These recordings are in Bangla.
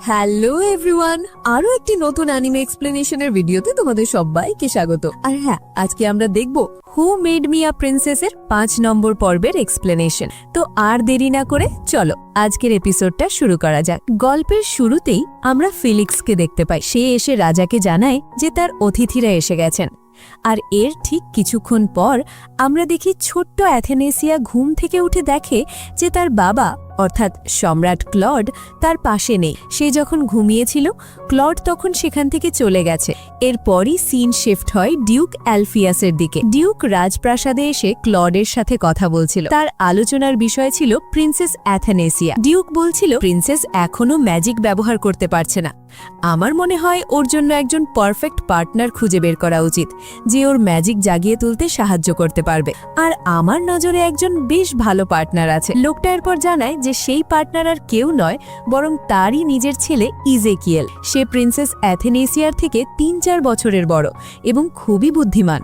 হ্যালো এভরিওয়ান আরও একটি নতুন অ্যানিমে এক্সপ্লেনেশনের ভিডিওতে তোমাদের সবাইকে স্বাগত। আর হ্যাঁ আজকে আমরা দেখব হু মেড মি আ প্রিন্সেসের পাঁচ নম্বর পর্বের এক্সপ্লেনেশন তো আর দেরি না করে চলো, আজকের এপিসোডটা শুরু করা যাক। গল্পের শুরুতেই আমরা ফিলিক্সকে দেখতে পাই। সে এসে রাজাকে জানায় যে তার অতিথিরা এসে গেছেন। আর এর ঠিক কিছুক্ষণ পর আমরা দেখি ছোট্ট অ্যাথেনেসিয়া ঘুম থেকে উঠে দেখে যে তার বাবা অর্থাৎ সম্রাট ক্লড তার পাশে নেই। সে যখন ঘুমিয়েছিল, ক্লড তখন সেখান থেকে চলে গেছে। এরপরই সিন শিফট হয় ডিউক অ্যালফিয়াসের দিকে। ডিউক রাজপ্রাসাদে এসে ক্লডের সাথে কথা বলছিল। তার আলোচনার বিষয় ছিল প্রিন্সেস অ্যাথেনেসিয়া। ডিউক বলছিল, প্রিন্সেস এখনও ম্যাজিক ব্যবহার করতে পারছে না। আমার মনে হয় ওর জন্য একজন পারফেক্ট পার্টনার খুঁজে বের করা উচিত, যে ওর ম্যাজিক জাগিয়ে তুলতে সাহায্য করতে পারবে। আর আমার নজরে একজন বেশ ভালো পার্টনার আছে। লোকটা এরপর জানায় সেই পার্টনার আর কেউ নয়, বরং তারই নিজের ছেলে ইজেকিয়েল। সে প্রিন্সেস অ্যাথেনেসিয়ার থেকে তিন চার বছরের বড় এবং খুবই বুদ্ধিমান।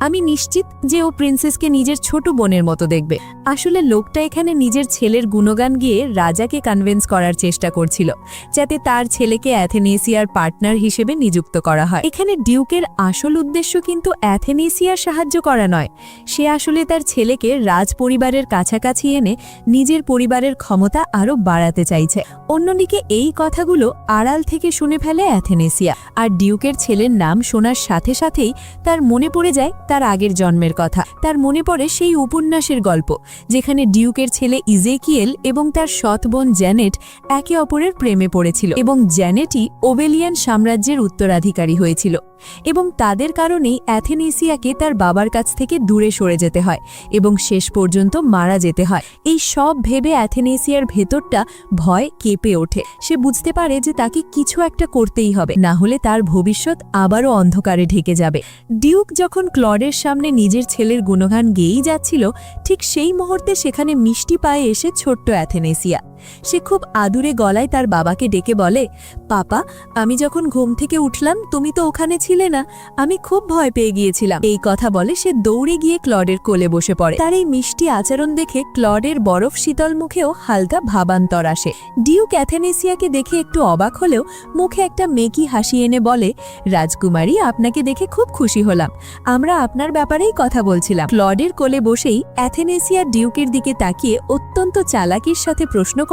আমি নিশ্চিত যে ও প্রিন্সেসকে নিজের ছোট বোনের মতো দেখবে। আসলে লোকটা এখানে নিজের ছেলের গুণগান গিয়ে রাজাকে কনভিন্স করার চেষ্টা করছিল, যাতে তার ছেলেকে অ্যাথেনেসিয়ার পার্টনার হিসেবে নিযুক্ত করা হয়। এখানে ডিউকের আসল উদ্দেশ্য কিন্তু অ্যাথেনেসিয়ার সাহায্য করা নয়। সে আসলে তার ছেলেকে রাজ পরিবারের কাছাকাছি এনে নিজের পরিবারের ক্ষমতা আরও বাড়াতে চাইছে। অন্যদিকে এই কথাগুলো আড়াল থেকে শুনে ফেলে অ্যাথেনেসিয়া। আর ডিউকের ছেলের নাম শোনার সাথে সাথেই তার মনে পড়ে যায় তার আগের জন্মের কথা। তার মনে পড়ে সেই উপন্যাসের গল্প, যেখানে ডিউকের ছেলে ইজেকিয়েল এবং তার সৎ বোন জ্যানেট একে অপরের প্রেমে পড়েছিল এবং জ্যানেটই ওবেলিয়ান সাম্রাজ্যের উত্তরাধিকারী হয়েছিল এবং তাদের কারণেই অ্যাথেনেসিয়াকে তার বাবার কাছ থেকে দূরে সরে যেতে হয় এবং শেষ পর্যন্ত মারা যেতে হয়। এই সব ভেবে অ্যাথেনেসিয়ার ভেতরটা ভয় কেঁপে ওঠে। সে বুঝতে পারে যে তাকে কিছু একটা করতেই হবে, না হলে তার ভবিষ্যৎ আবারও অন্ধকারে ঢেকে যাবে। ডিউক যখন ক্লডের সামনে নিজের ছেলের গুণগান গেয়েই যাচ্ছিল, ঠিক সেই মুহূর্তে সেখানে মিষ্টি পায়ে এসে ছোট্ট অ্যাথেনেসিয়া। সে খুব আদুরে গলায় তার বাবাকে ডেকে বলে, পাপা, আমি যখন ঘুম থেকে উঠলাম, তুমি তো ওখানে ছিলে না। আমি খুব ভয় পেয়ে গিয়েছিলাম। এই কথা বলে সে দৌড়ে গিয়ে ক্লডের কোলে বসে পড়ে। তার এই মিষ্টি আচরণ দেখে ক্লডের বরফ শীতল মুখেও হালকা ভাবান্তর আসে। ডিউক অ্যাথেনেসিয়াকে দেখে একটু অবাক হলেও মুখে একটা মেকি হাসি এনে বলে, রাজকুমারী, আপনাকে দেখে খুব খুশি হলাম। আমরা আপনার ব্যাপারেই কথা বলছিলাম। ক্লডের কোলে বসেই অ্যাথেনেসিয়া ডিউকের দিকে তাকিয়ে অত্যন্ত চালাকির সাথে প্রশ্ন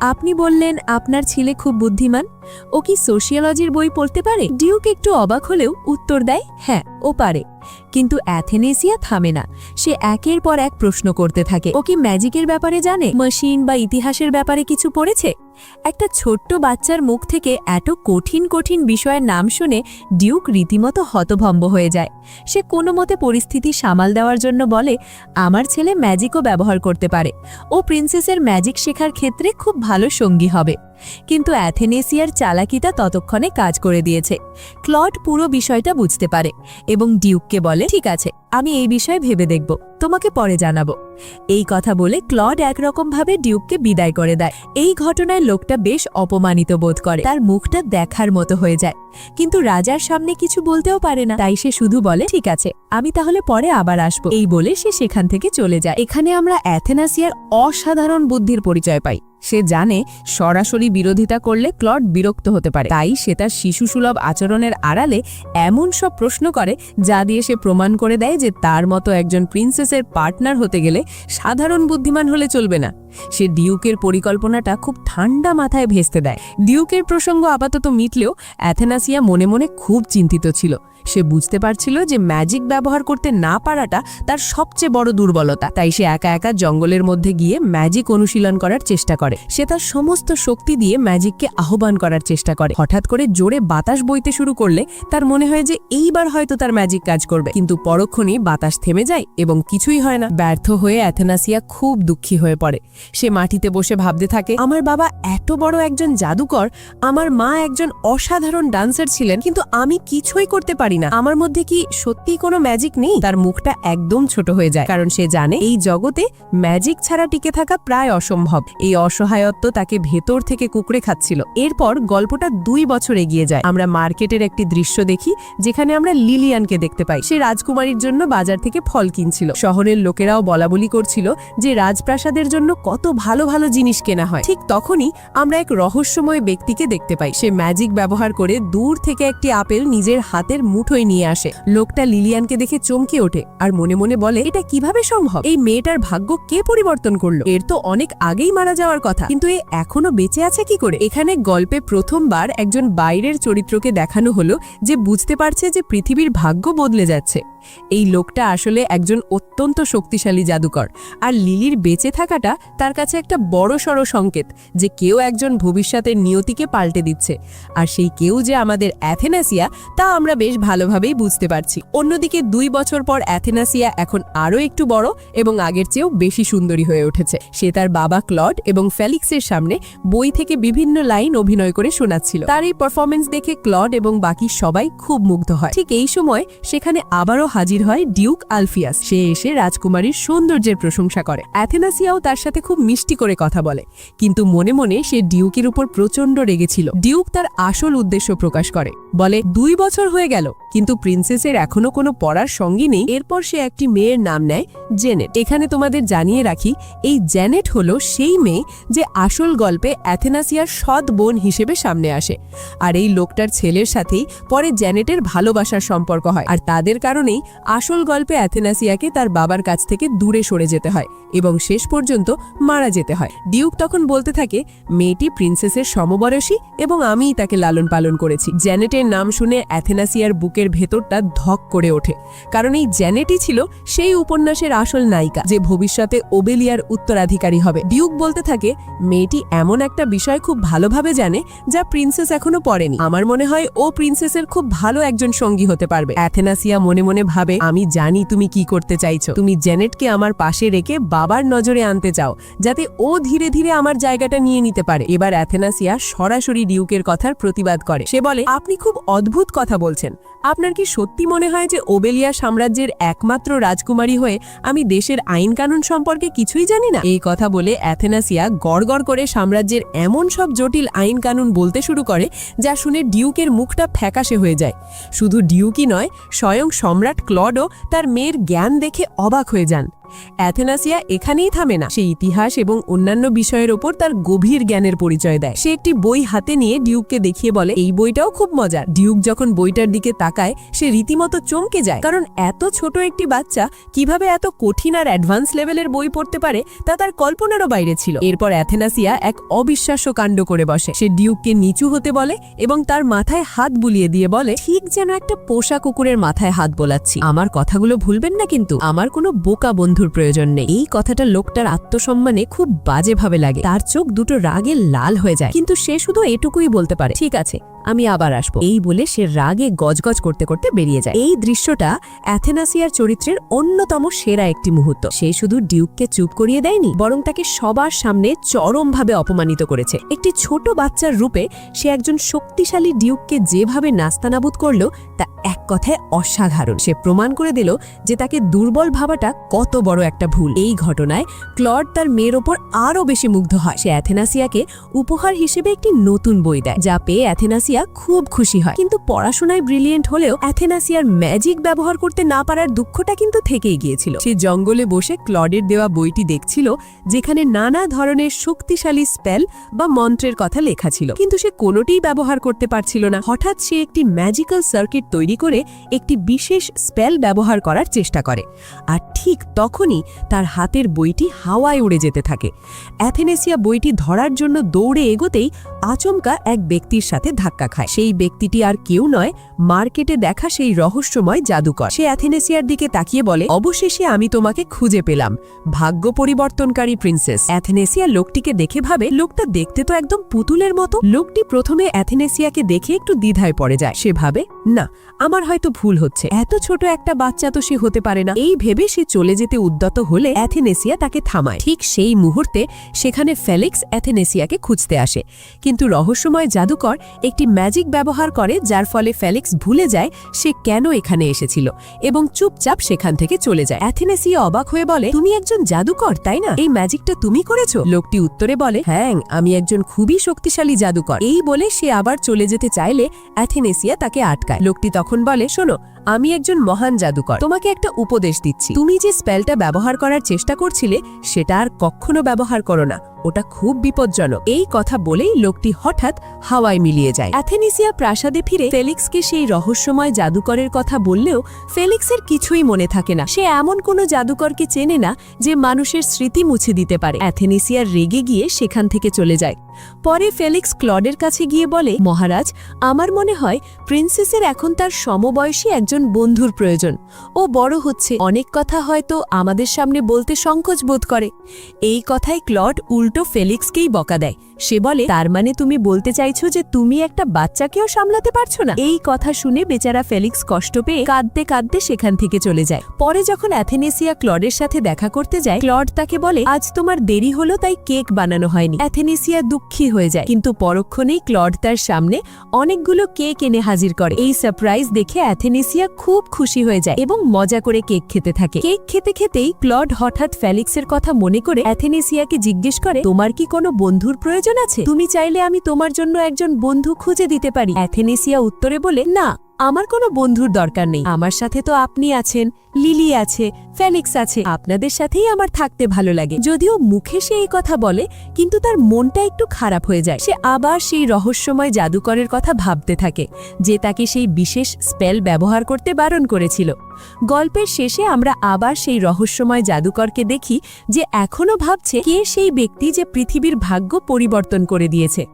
আপনি বললেন আপনার ছেলে খুব বুদ্ধিমান। ও কি সোশিয়োলজির বই পড়তে পারে? ডিউক একটু অবাক হলেও উত্তর দেয় হ্যাঁ ও পারে। কিন্তু অ্যাথেনেসিয়া থামে না। সে একের পর এক প্রশ্ন করতে থাকে, ও কি ম্যাজিকের ব্যাপারে জানে? মেশিন বা ইতিহাসের ব্যাপারে কিছু পড়েছে? একটা ছোট্ট বাচ্চার মুখ থেকে এত কঠিন কঠিন বিষয়ের নাম শুনে ডিউক রীতিমতো হতভম্ব হয়ে যায়। সে কোনো মতে পরিস্থিতি সামাল দেওয়ার জন্য বলে, আমার ছেলে ম্যাজিকও ব্যবহার করতে পারে। ও প্রিন্সেসের ম্যাজিক শেখার ক্ষেত্রে খুব ভালো সঙ্গী হবে। কিন্তু অ্যাথেনেসিয়ার চালাকিটা ততক্ষণে কাজ করে দিয়েছে। ক্লড পুরো বিষয়টা বুঝতে পারে এবং ডিউককে বলে, ঠিক আছে, আমি এই বিষয়ে ভেবে দেখব। তোমাকে পরে জানাব। এই কথা বলে ক্লড একরকমভাবে ডিউককে বিদায় করে দেয়। এই ঘটনায় লোকটা বেশ অপমানিত বোধ করে। তার মুখটা দেখার মতো হয়ে যায়। কিন্তু রাজার সামনে কিছু বলতেও পারে না। তাই সে শুধু বলে, ঠিক আছে, আমি তাহলে পরে আবার আসব। এই বলে সে সেখান থেকে চলে যায়। এখানে আমরা অ্যাথেনাসিয়ার অসাধারণ বুদ্ধির পরিচয় পাই। সে জানে সরাসরি বিরোধিতা করলে ক্লড বিরক্ত হতে পারে। তাই সে তার শিশুসুলভ আচরণের আড়ালে এমন সব প্রশ্ন করে, যা দিয়ে সে প্রমাণ করে দেয় যে তার মতো একজন প্রিন্সেসের পার্টনার হতে গেলে সাধারণ বুদ্ধিমান হলে চলবে না। সে ডিউকের পরিকল্পনাটা খুব ঠান্ডা মাথায় ভেস্তে দেয়। ডিউকের প্রসঙ্গ আপাতত মিটলেও অ্যাথেনাসিয়া মনে মনে খুব চিন্তিত ছিল। সে বুঝতে পারছিল যে ম্যাজিক ব্যবহার করতে না পারাটা তার সবচেয়ে বড় দুর্বলতা। তাই সে একা একা জঙ্গলের মধ্যে গিয়ে ম্যাজিক অনুশীলন করার চেষ্টা করে। সে তার সমস্ত শক্তি দিয়ে ম্যাজিককে আহ্বান করার চেষ্টা করে। হঠাৎ করে জোরে বাতাস বইতে শুরু করলে তার মনে হয় যে এইবার হয়তো তার ম্যাজিক কাজ করবে। কিন্তু পরক্ষণই বাতাস থেমে যায় এবং কিছুই হয় না। ব্যর্থ হয়ে অ্যাথেনাসিয়া খুব দুঃখী হয়ে পড়ে। সে মাটিতে বসে ভাবতে থাকে, আমার বাবা এত বড় একজন জাদুকর, আমার মা একজন অসাধারণ ডান্সার ছিলেন, কিন্তু আমি কিছুই করতে পারি না। আমার মধ্যে কি সত্যি কোনো ম্যাজিক নেই? তার মুখটা একদম ছোট হয়ে যায়, কারণ সে জানে এই জগতে ম্যাজিক ছাড়া টিকে থাকা প্রায় অসম্ভব। এই অসহায়ত্ব তাকে ভেতর থেকে কুকড়ে খাচ্ছিল। এরপর গল্পটা দুই বছর এগিয়ে যায়। আমরা মার্কেটের একটি দৃশ্য দেখি, যেখানে আমরা লিলিয়ানকে দেখতে পাই। সে রাজকুমারীর জন্য বাজার থেকে ফল কিনছিল। শহরের লোকেরাও বলাবলি করছিল যে রাজপ্রাসাদের জন্য কত কত ভালো ভালো জিনিস কেনা হয়। ঠিক তখনই আমরা এক রহস্যময় ব্যক্তিকে দেখতে পাই। সে ম্যাজিক ব্যবহার করে দূর থেকে একটি আপেল নিজের হাতের মুঠোয় নিয়ে আসে। লোকটা লিলিয়ানকে দেখে চমকে ওঠে আর মনে মনে বলে, এটা কীভাবে সম্ভব? এই মেয়েটার ভাগ্য কে পরিবর্তন করল? এর তো অনেক আগেই মারা যাওয়ার কথা। কিন্তু এ এখনও বেঁচে আছে কি করে? এখানে গল্পে প্রথমবার একজন বাইরের চরিত্রকে দেখানো হলো যে বুঝতে পারছে যে পৃথিবীর ভাগ্য বদলে যাচ্ছে। এই লোকটা আসলে একজন অত্যন্ত শক্তিশালী জাদুকর। আর লিলির বেঁচে থাকাটা তার কাছে একটা বড় সড় সংকেত যে কেউ একজন ভবিষ্যতের নিয়তিকে পাল্টে দিচ্ছে। আর সেই কেউ যে আমাদের অ্যাথেনাসিয়া, তা আমরা বেশ ভালোভাবেই বুঝতে পারছি। অন্যদিকে দুই বছর পর অ্যাথেনাসিয়া এখন আরও একটু বড় এবং আগের চেয়েও বেশি সুন্দরী হয়ে উঠেছে। সে তার বাবা ক্লড এবং ফেলিক্সের সামনে বই থেকে বিভিন্ন লাইন অভিনয় করে শোনাচ্ছিল। তার এই পারফরমেন্স দেখে ক্লড এবং বাকি সবাই খুব মুগ্ধ হয়। ঠিক এই সময় সেখানে আবারও হাজির হয় ডিউক আলফিয়াস। সে এসে রাজকুমারীর সৌন্দর্যের প্রশংসা করে। অ্যাথেনাসিয়াও তার সাথে খুব মিষ্টি করে কথা বলে। কিন্তু মনে মনে সে ডিউকের উপর প্রচণ্ড রেগেছিল। ডিউক তার আসল উদ্দেশ্য প্রকাশ করে। বলে, দুই বছর হয়ে গেল, কিন্তু প্রিন্সেসের এখনও কোনো পড়ার সঙ্গী নেই। এরপর সে একটি মেয়ের নাম নেয় জেনেট। এখানে তোমাদের জানিয়ে রাখি, এই জেনেট হলো সেই মেয়ে যে আসল গল্পে অ্যাথেনাসিয়ার সৎ বোন হিসেবে সামনে আসে। আর এই লোকটার ছেলের সাথেই পরে জেনেটের ভালোবাসার সম্পর্ক হয়। আর তাদের কারণেই আসল গল্পে অ্যাথেনাসিয়াকে তার বাবার কাছ থেকে দূরে সরে যেতে হয় এবং শেষ পর্যন্ত মারা যেতে হয়। ডিউক তখন বলতে থাকে, মেয়েটি প্রিন্সেসের সমবয়সী এবং আমিই তাকে লালন পালন করেছি। জ্যানেটের নাম শুনে অ্যাথেনাসিয়ার বুকের ভেতরটা ধক করে ওঠে, কারণ এই জ্যানেটই ছিল সেই উপন্যাসের আসল নায়িকা যে ভবিষ্যতে ওবেলিয়ার উত্তরাধিকারী হবে। ডিউক বলতে থাকে, মেয়েটি এমন একটা বিষয় খুব ভালোভাবে জানে যা প্রিন্সেস এখনও পড়েনি। আমার মনে হয় ও প্রিন্সেসের খুব ভালো একজন সঙ্গী হতে পারবে। অ্যাথেনাসিয়া মনে মনে ভাবে আমি জানি তুমি কি করতে চাইছো। তুমি জেনেটকে আমার পাশে রেখে বাবার নজরে আনতে চাও, যাতে ও ধীরে ধীরে আমার জায়গাটা নিয়ে নিতে পারে। এবার অ্যাথেনাসিয়া সরাসরি ডিউকের কথার প্রতিবাদ করে। সে বলে, আপনি খুব অদ্ভুত কথা বলছেন। আপনার কি সত্যি মনে হয় যে ওবেলিয়া সাম্রাজ্যের একমাত্র রাজকুমারী হয়ে আমি দেশের আইন কানুন সম্পর্কে কিছুই জানি না? এই কথা বলে অ্যাথেনাসিয়া গড়গড় করে সাম্রাজ্যের এমন সব জটিল আইন কানুন বলতে শুরু করে, যা শুনে ডিউকের মুখটা ফ্যাকাশে হয়ে যায়। শুধু ডিউকই নয়, স্বয়ং সম্রাট ক্লডও তার মেয়ের জ্ঞান দেখে অবাক হয়ে যান। অ্যাথেনাসিয়া এখানেই থামে না। সে ইতিহাস এবং অন্যান্য বিষয়ের ওপর তার গভীর জ্ঞানের পরিচয় দেয়। সে একটি বই হাতে নিয়ে ডিউককে দেখিয়ে বলে, এই বইটাও খুব মজার। ডিউক যখন বইটার দিকে তাকায়, সে রীতিমতো চমকে যায়, কারণ এত ছোট একটি বাচ্চা কীভাবে এত কঠিন আর অ্যাডভান্স লেভেলের বই পড়তে পারে তা তার কল্পনারও বাইরে ছিল। এরপর অ্যাথেনাসিয়া এক অবিশ্বাস্য কাণ্ড করে বসে। সে ডিউককে নিচু হতে বলে এবং তার মাথায় হাত বুলিয়ে দিয়ে বলে, ঠিক যেন একটা পোষা কুকুরের মাথায় হাত বোলাচ্ছি। আমার কথাগুলো ভুলবেন না কিন্তু। আমার কোনো বোকা বন্ধুর প্রয়োজন নেই। এই কথাটা লোকটার আত্মসম্মানে খুব বাজেভাবে লাগে। তার চোখ দুটো রাগে লাল হয়ে যায়। কিন্তু সে শুধু এটুকুই বলতে পারে, ঠিক আছে। আমি আবার আসব। এই বলে সে রাগে গজগজ করতে করতে বেরিয়ে যায়। এই দৃশ্যটা অ্যাথেনাসিয়ার চরিত্রের অন্যতম সেরা একটি মুহূর্ত। সে শুধু ডিউককে চুপ করিয়ে দেয়নি, বরং তাকে সবার সামনে চরমভাবে অপমানিত করেছে। একটি ছোট বাচ্চার রূপে সে একজন শক্তিশালী ডিউককে যেভাবে নাস্তানাবুদ করল, তা এক কথায় অসাধারণ। সে প্রমাণ করে দিল যে তাকে দুর্বল ভাবাটা কত বড় একটা ভুল। এই ঘটনায় ক্লড তার মেয়ের ওপর আরও বেশি মুগ্ধ হয়। সে অ্যাথেনাসিয়াকে উপহার হিসেবে একটি নতুন বই দেয়, যা পেয়ে অ্যাথেনাসিয়া খুব খুশি হয়। কিন্তু পড়াশোনায় ব্রিলিয়েন্ট হলেও অ্যাথেনাসিয়ার ম্যাজিক ব্যবহার করতে না পারার দুঃখটা কিন্তু থেকেই গিয়েছিল। সে জঙ্গলে বসে ক্লডের দেওয়া বইটি দেখছিল, যেখানে নানা ধরনের শক্তিশালী স্পেল বা মন্ত্রের কথা লেখা ছিল। কিন্তু সে কোনোটিই ব্যবহার করতে পারছিল না। হঠাৎ সে একটি ম্যাজিক্যাল সার্কিট তৈরি করে একটি বিশেষ স্পেল ব্যবহার করার চেষ্টা করে। আর ঠিক তখনই তার হাতের বইটি হাওয়ায় উড়ে যেতে থাকে। অ্যাথেনেসিয়া বইটি ধরার জন্য দৌড়ে এগোতেই আচমকা এক ব্যক্তির সাথে ধাক্কা খায়। সেই ব্যক্তিটি আর কেউ নয়, মার্কেটে দেখা সেই রহস্যময় জাদুকর। সে অ্যাথেনেসিয়ার দিকে তাকিয়ে বলে, অবশেষে আমি তোমাকে খুঁজে পেলাম, ভাগ্য পরিবর্তনকারী প্রিন্সেস। অ্যাথেনেসিয়া লোকটিকে দেখে ভাবে, লোকটা দেখতে তো একদম পুতুলের মতো। লোকটি প্রথমে অ্যাথেনেসিয়াকে দেখে একটু দ্বিধায় পড়ে যায়। সে ভাবে, না, আমার হয়তো ভুল হচ্ছে। এত ছোট একটা বাচ্চা তো সে হতে পারে না। এই ভেবে সে চলে যেতে উদ্যত হলে অ্যাথেনেসিয়া তাকে থামায়। ঠিক সেই মুহূর্তে সেখানে ফেলিক্স অ্যাথেনেসিয়াকে খুঁজতে আসে। কিন্তু রহস্যময় জাদুকর একটি ম্যাজিক ব্যবহার করে, যার ফলে ফেলিক্স ভুলে যায় সে কেন এখানে এসেছিল এবং চুপচাপ সেখান থেকে চলে যায়। অ্যাথেনেসিয়া অবাক হয়ে বলে, তুমি একজন জাদুকর, তাই না? এই ম্যাজিকটা তুমি করেছ? লোকটি উত্তরে বলে হ্যাঁ আমি একজন খুবই শক্তিশালী জাদুকর। এই বলে সে আবার চলে যেতে চাইলে অ্যাথেনেসিয়া তাকে আটকায়। লোকটি তখন বলে, শোনো, আমি একজন মহান জাদুকর। তোমাকে একটা উপদেশ দিচ্ছি। তুমি যে স্পেলটা ব্যবহার করার চেষ্টা করছিলে, সেটা আর কখনো ব্যবহার করো না। ওটা খুব বিপজ্জনক। এই কথা বলেই লোকটি হঠাৎ হাওয়ায় মিলিয়ে যায়। অ্যাথেনিসিয়া প্রাসাদে ফিরে ফেলিক্সকে সেই রহস্যময় জাদুকরের কথা বললেও ফেলিক্সের কিছুই মনে থাকে না। সে এমন কোনো জাদুকরকে চেনে না যে মানুষের স্মৃতি মুছে দিতে পারে। অ্যাথেনিসিয়ার রেগে গিয়ে সেখান থেকে চলে যায়। পরে ফেলিক্স ক্লডের কাছে গিয়ে বলে, মহারাজ, আমার মনে হয় প্রিন্সেসের এখন তার সমবয়সী একজন বন্ধুর প্রয়োজন। ও বড় হচ্ছে। অনেক কথা হয়তো আমাদের সামনে বলতে সংকোচ বোধ করে। এই কথায় ক্লড উল্টো ফেলিক্সকেই বকা দেয়। সে বলে, তার মানে তুমি বলতে চাইছো যে তুমি একটা বাচ্চাকেও সামলাতে পারছ না? এই কথা শুনে বেচারা ফেলিক্স কষ্ট পেয়ে কাঁদতে কাঁদতে সেখান থেকে চলে যায়। পরে যখন অ্যাথেনেসিয়া ক্লডের সাথে দেখা করতে যায়, ক্লড তাকে বলে, আজ তোমার দেরি হলো, তাই কেক বানানো হয়নি। অ্যাথেনেসিয়া দুঃখী হয়ে যায়, কিন্তু পরক্ষণেই ক্লড তার সামনে অনেকগুলো কেক এনে হাজির করে। এই সারপ্রাইজ দেখে অ্যাথেনেসিয়া খুব খুশি হয়ে যায় এবং মজা করে কেক খেতে থাকে। কেক খেতে খেতেই ক্লড হঠাৎ ফেলিক্সের কথা মনে করে অ্যাথেনেসিয়াকে জিজ্ঞেস করে, তোমার কি কোনো বন্ধুর প্রয়োজন? আছে? তুমি চাইলে আমি তোমার জন্য একজন বন্ধু খুঁজে দিতে পারি। অ্যাথেনেসিয়া উত্তরে বলে, না, আমার কোনো বন্ধুর দরকার নেই। আমার সাথে তো আপনি আছেন, লিলি আছে, ফেলিক্স আছে। আপনাদের সাথেই আমার থাকতে ভালো লাগে। যদিও মুখে সে এই কথা বলে, কিন্তু তার মনটা একটু খারাপ হয়ে যায়। সে আবার সেই রহস্যময় জাদুকরের কথা ভাবতে থাকে, যে তাকে সেই বিশেষ স্পেল ব্যবহার করতে বারণ করেছিল। গল্পের শেষে আমরা আবার সেই রহস্যময় জাদুকরকে দেখি যে এখনও ভাবছে কে সেই ব্যক্তি যে পৃথিবীর ভাগ্য পরিবর্তন করে দিয়েছে।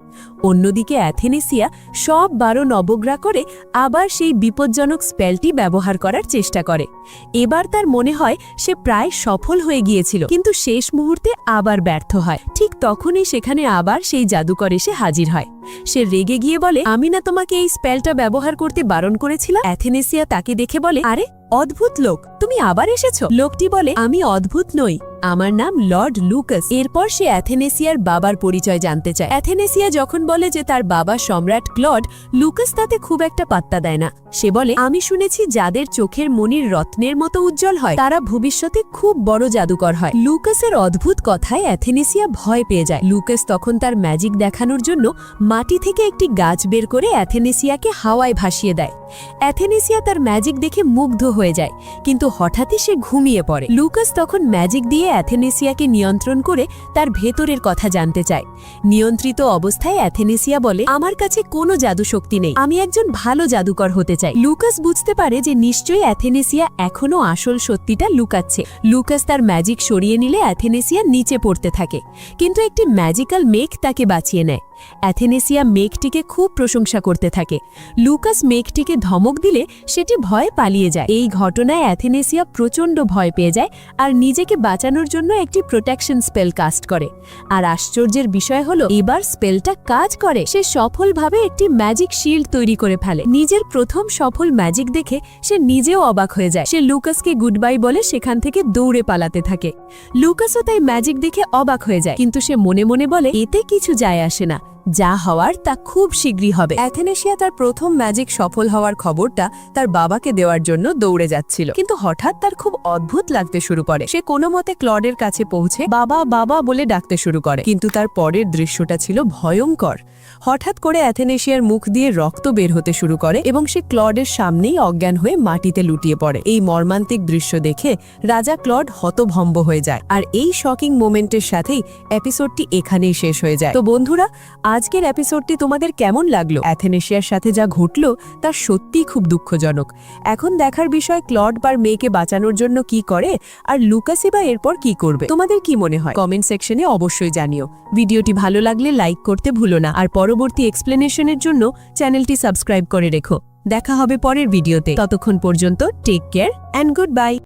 অন্যদিকে অ্যাথেনেসিয়া সব বারো নবগ্রা করে আবার সেই বিপজ্জনক স্পেলটি ব্যবহার করার চেষ্টা করে। এবার তার মনে হয় সে প্রায় সফল হয়ে গিয়েছিল, কিন্তু শেষ মুহূর্তে আবার ব্যর্থ হয়। ঠিক তখনই সেখানে আবার সেই জাদুকর এসে হাজির হয়। সে রেগে গিয়ে বলে, আমি না তোমাকে এই স্পেলটা ব্যবহার করতে বারণ করেছিলাম? অ্যাথেনেসিয়া তাকে দেখে বলে, আরে অদ্ভুত লোক। তুমি আবার এসেছ? লোকটি বলে আমি অদ্ভুত নই। আমার নাম লর্ড লুকাস। এরপর সে অ্যাথেনেসিয়ার বাবার পরিচয় জানতে চায়। অ্যাথেনেসিয়া যখন বলে যে তার বাবা সম্রাট ক্লড, লুকাস তাতে খুব একটা পাত্তা দেয় না। সে বলে, আমি শুনেছি যাদের চোখের মনির রত্নের মতো উজ্জ্বল হয়, তারা ভবিষ্যতে খুব বড় জাদুকর হয়। লুকাসের অদ্ভুত কথায় অ্যাথেনেসিয়া ভয় পেয়ে যায়। লুকাস তখন তার ম্যাজিক দেখানোর জন্য মাটি থেকে একটি গাছ বের করে অ্যাথেনেসিয়াকে হাওয়ায় ভাসিয়ে দেয়। অ্যাথেনেসিয়া তার ম্যাজিক দেখে মুগ্ধ হয়ে যায়, কিন্তু হঠাৎই সে ঘুমিয়ে পড়ে। লুকাস তখন ম্যাজিক দিয়ে অ্যাথেনেসিয়াকে নিয়ন্ত্রণ করে তার ভেতরের কথা জানতে চায়। নিয়ন্ত্রিত অবস্থায় অ্যাথেনেসিয়া বলে, আমার কাছে কোনো জাদু শক্তি নেই। আমি একজন ভালো জাদুকর হতে চাই। লুকাস বুঝতে পারে যে নিশ্চয়ই অ্যাথেনেসিয়া এখনও আসল সত্যিটা লুকাচ্ছে। লুকাস তার ম্যাজিক সরিয়ে নিলে অ্যাথেনেসিয়া নিচে পড়তে থাকে। কিন্তু একটি ম্যাজিক্যাল মেক তাকে বাঁচিয়ে নেয়। অ্যাথেনেসিয়া মেঘটিকে খুব প্রশংসা করতে থাকে। লুকাস মেঘটিকে ধমক দিলে সেটি ভয়ে পালিয়ে যায়। এই ঘটনায় অ্যাথেনেসিয়া প্রচণ্ড ভয় পেয়ে যায় আর নিজেকে বাঁচানোর জন্য একটি প্রোটেকশন স্পেল কাস্ট করে। আর আশ্চর্যের বিষয় হলো, এবার স্পেলটা কাজ করে। সে সফলভাবে একটি ম্যাজিক শিল্ড তৈরি করে ফেলে। নিজের প্রথম সফল ম্যাজিক দেখে সে নিজেও অবাক হয়ে যায়। সে লুকাসকে গুড বাই বলে সেখান থেকে দৌড়ে পালাতে থাকে। লুকাসও তাই ম্যাজিক দেখে অবাক হয়ে যায়। কিন্তু সে মনে মনে বলে, এতে কিছু যায় আসে না। যা হওয়ার তা খুব শীঘ্রই হবে। অ্যাথেনেশিয়া তার প্রথম ম্যাজিক সফল হওয়ার খবরটা তার বাবাকে দেওয়ার জন্য দৌড়ে যাচ্ছিল। কিন্তু হঠাৎ তার খুব অদ্ভুত লাগতে শুরু করে। সে কোনো মতে ক্লডের কাছে পৌঁছে বাবা বাবা বলে ডাকতে শুরু করে। কিন্তু তার পরের দৃশ্যটা ছিল ভয়ঙ্কর। হঠাৎ করে অ্যাথেনেশিয়ার মুখ দিয়ে রক্ত বের হতে শুরু করে এবং সে ক্লডের সামনেই অজ্ঞান হয়ে মাটিতে লুটিয়ে পড়ে। এই মর্মান্তিক দৃশ্য দেখে রাজা ক্লড হতভম্ব হয়ে যায়। আর এই শকিং মোমেন্টের সাথেই এপিসোডটি এখানেই শেষ হয়ে যায়। তো বন্ধুরা, আজকের এপিসোডটি তোমাদের কেমন লাগল? অ্যাথেনেশিয়ার সাথে যা ঘটল তা সত্যিই খুব দুঃখজনক। এখন দেখার বিষয় ক্লড বার মেয়েকে বাঁচানোর জন্য কি করে আর লুকাসি বা এরপর কি করবে? তোমাদের কি মনে হয়? কমেন্ট সেকশনে অবশ্যই জানিও। ভিডিওটি ভালো লাগলে লাইক করতে ভুলো না। আর পরবর্তী এক্সপ্লেনেশনের জন্য চ্যানেলটি সাবস্ক্রাইব করে রেখো। দেখা হবে পরের ভিডিওতে ততক্ষণ পর্যন্ত take care and good bye